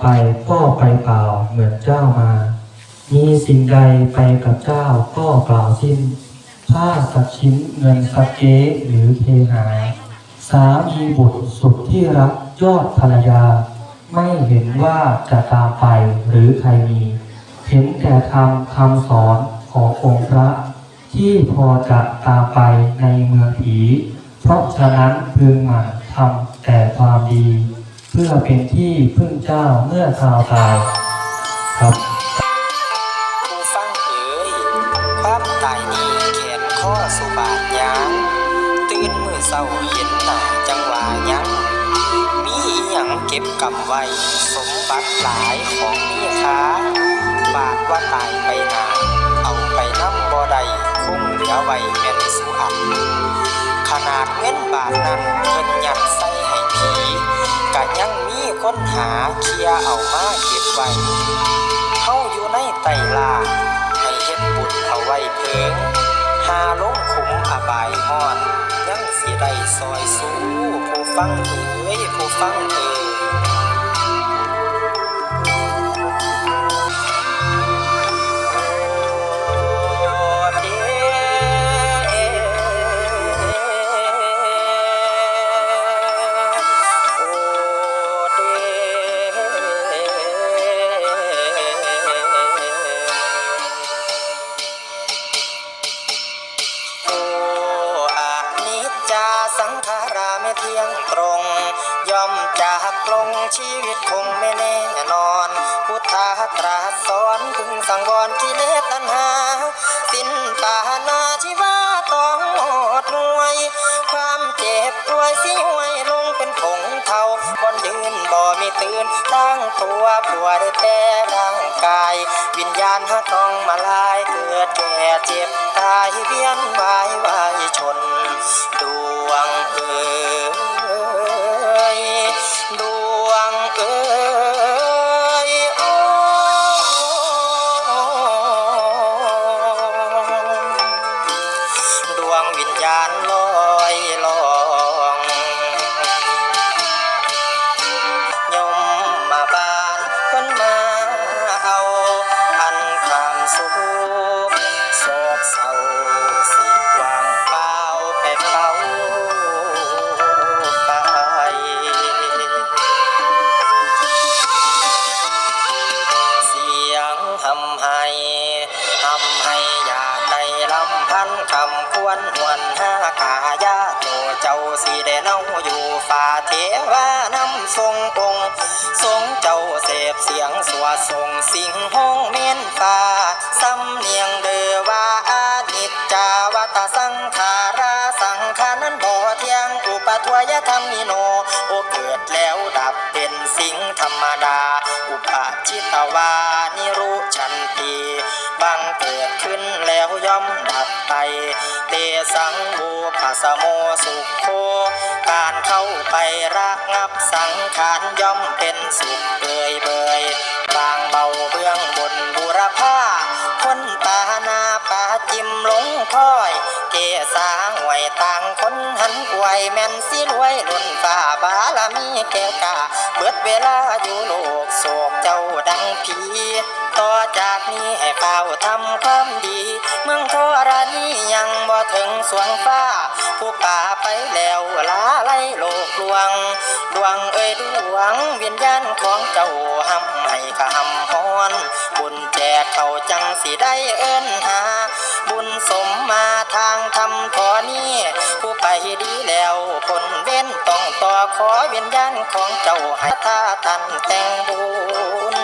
ไปก็ไปเปล่าเหมือนเจ้ามา มีสิ่งใดไปกับเจ้าก็กล่าสิ้นถ้าสักชิ้นเงินสักเก๊หรือเทหา สามีบุตรสุดที่รักยอดภรรยา ไม่เห็นว่าจะตามไปหรือใครมี เห็นแต่ทำคำสอนขององค์พระ ที่พอจะตามไปในเมืองผี เพราะฉะนั้นพึงหมั่นทำแต่ความดี เพื่อเป็นที่พึ่งเจ้าเมื่อคราวตายครับผู้ฟังเอ๋ยความตายนี้แขนข้อสุบาทยางตื่นมือเศร้าเห็นหน้าจังหวะยังมีอีหยังเก็บกำไว้ สมบัติหลายของมีค่าบาดว่าตายไปนานเอาไปน้ำบ่ได้คงเหลือไว้แม่นสุอันขนาดเงินบาทนั้นเพิ่นยัดใส่ให้ผี ก็ยังมีคนหาเคลียเอามาเก็บไว้เฮาอยู่ในไตลา ให้เฮ็ดบุญเอาไว้เพิง หาลงขุมอบายฮอด ยังสิได้ซอยสู้ผู้ฟังเอ้ยผู้ฟังเอ้ย มจากลงชีวิตคงไม่แน่นอน พุทธาตรัสสอนพึงสังวรกิเลสตัณหา สิ้นปานาชีวาต้องหมดหน่วย ความเจ็บป่วยสิห่วยลงเป็นผงเทาบนยืนบ่มีตื่นตั้งตัวป่วยแต่ร่างกาย วิญญาณหาต้องมาลายเกิดแก่เจ็บตายเวียนวายวายชนดวงเอ๋ วงวิญญาณลอยลอย พันคำควรหวนหากายาโตเจ้าสีได้เนาอยู่ฝ่าเทวานำทรงองค์ทรงเจ้าเสพเสียงสวดทรงสิงห้องเมียนฟ้าสำเนียงเดอว่าอานิจจาวัตสังขาราสังขานั้นบ่เที่ยงอุปทวยธรรมนิโนโอเกิดแล้วดับเป็นสิ่งธรรมดา อุปจิตวาน ไปเตสังบูภาสโมสุขโค การเข้าไประงับสังขารย่อมเป็นสุขเบยเบยบางเบาเบื้องบนบุรพาคนตาหนาปาจิมหลงค่อยเกสาหวยต่างคนหันไวแม่นสิรวยล้นฟ้าบาลามีแก้วกาเบิดเวลาอยู่ ผี ต่อจากนี้ให้เฝ้าทำความดี เมืองโทรณียังบ่ถึงสวงฟ้า ผู้ป่าไปแล้วลาไล่โลกลวง ดวงเอ้ยดวงวิญญาณของเจ้าห้ำให้กะหำฮอน บุญแจกเขาจังสิได้เอิ้นหา บุญสม ขอเวียนญาณของเจ้าให้ท่าตันแต่งบุญ